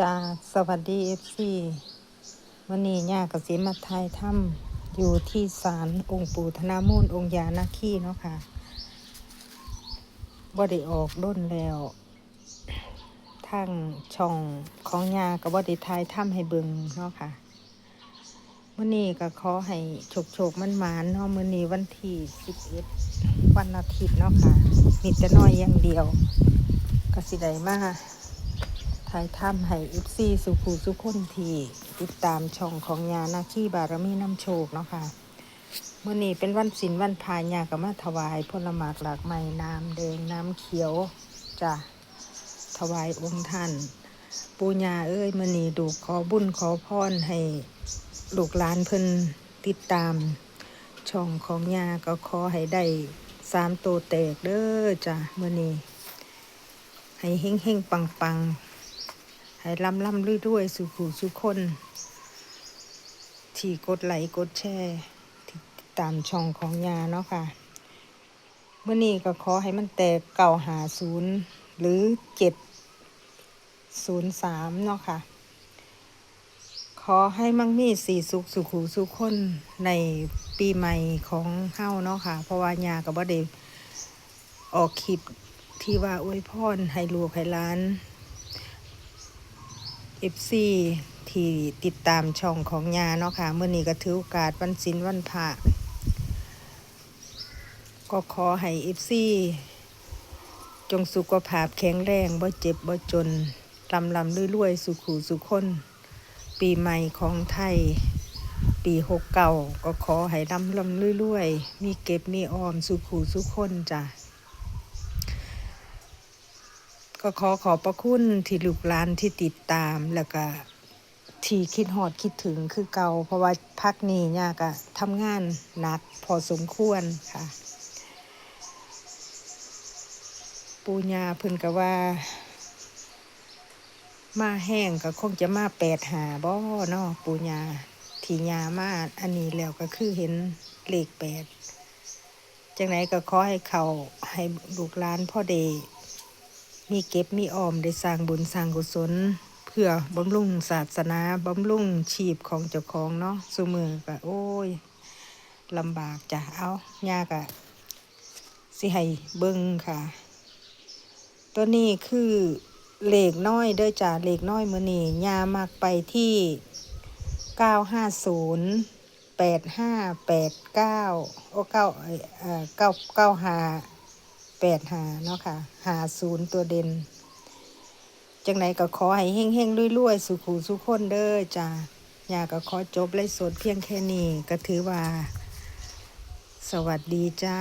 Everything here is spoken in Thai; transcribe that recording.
จ้าสวัสดีเอฟซีวันนี้ย่ากับสีมาไทยถ้ำอยู่ที่ศาลองค์ปู่ธนามูลองค์ยานาคีเนาะค่ะบ่ได้ออกด้นแล้วทางช่องของยากับบ่ได้ทยถ้ำให้เบิงเนาะค่ะวันนี้ก็ขอให้โชคโชคมันมานเนาะมื้อนี้วันที่11วันอาทิตย์เนาะค่ะมีแต่น้อยอย่างเดียวก็สิได้มา ถ่ายทำให้อิฟซีสุขูสุขคนทีติดตามช่องของยานาคีบารมีน้ำโชคเนาะค่ะเมื่อนี้เป็นวันศิลวันพายากับมาถวายผลหมากหลากไม้น้ำแดงน้ำเขียวจ้ะถวายองค์ท่าน ปูญาเอ้ยมื่อนี้ดูขอบุญขอพรให้ลูกหลานเพิ่นติดตาม ช่องของยาก็ขอให้ได้สามโตวแตกเด้อจ้ะมื่อนี้ให้เฮงเฮงปังปัง ให้ลำลำด้วยด้วยสุขูสุขคน ที่กดไลค์กดแชร์ที่ติดตามช่องของยาเนาะค่ะเมื่อนี้ก็ขอให้มันแตกเก่าหาศูนย์หรือเจ็ดศูนย์สามเนาะค่ะ ขอให้มั่งมีสีสุขสุขูสุขคนในปีใหม่ของเฮ้าเนาะค่ะ เพราะว่ายากับว่าเดออกคลิปที่ว่าอวยพรให้ลูกให้ล้าน เอฟซีที่ติดตามช่องของยาเนาะค่ะเมื่อนี้ก็ถือโอกาสวันศิลวันพระก็ขอให้เอฟซีจงสุขภาพแข็งแรงบ่เจ็บบ่จนลำลำรวยๆ สุขูสุขคนปีใหม่ของไทย ปีหกเก่าก็ขอให้ลำลำรวยๆ มีเก็บมีออมสุขูสุขคนจ้ะ ก็ขอขอบพระคุณที่ลูกหลานที่ติดตามแล้วก็ที่คิดหอดคิดถึงคือเก่าเพราะว่าพักนี้เนี่ยก็ทำงานหนักพอสมควรค่ะ ปูญาเพิ่นก็ว่า มาแห้งก็คงจะมาแปดหาบ่เนาะปูญาที่ยามาอันนี้แล้วก็คือเห็นเลขแปดจังไหนก็ขอให้เขาให้ลูกหลานพ่อเด มีเก็บมีออมได้สร้างบุญสร้างกุศล เพื่อบำรุงศาสนาบำรุงชีพของเจ้าของเนาะสุมือก็โอ้ยลำบากจ้ะเอายากะสิให้เบิ้งค่ะ ตัวนี้คือเหล็กน้อยเด้อจ้ะเหล็กน้อยมือนี่ยามักไปที่เก้าห้าศูนย์แปดห้าแปดเก้าโอ้เก้าเอ่อเก้าเก้าห้า แปดหาเนาะค่ะ หาศูนย์ตัวเด่น จังไหนก็ขอให้เฮงเฮงๆรวยสุขูสุขคนเด้อจ้าอยากก็ขอจบไล่สดเพียงแค่นี้ ก็ถือว่า สวัสดีจ้า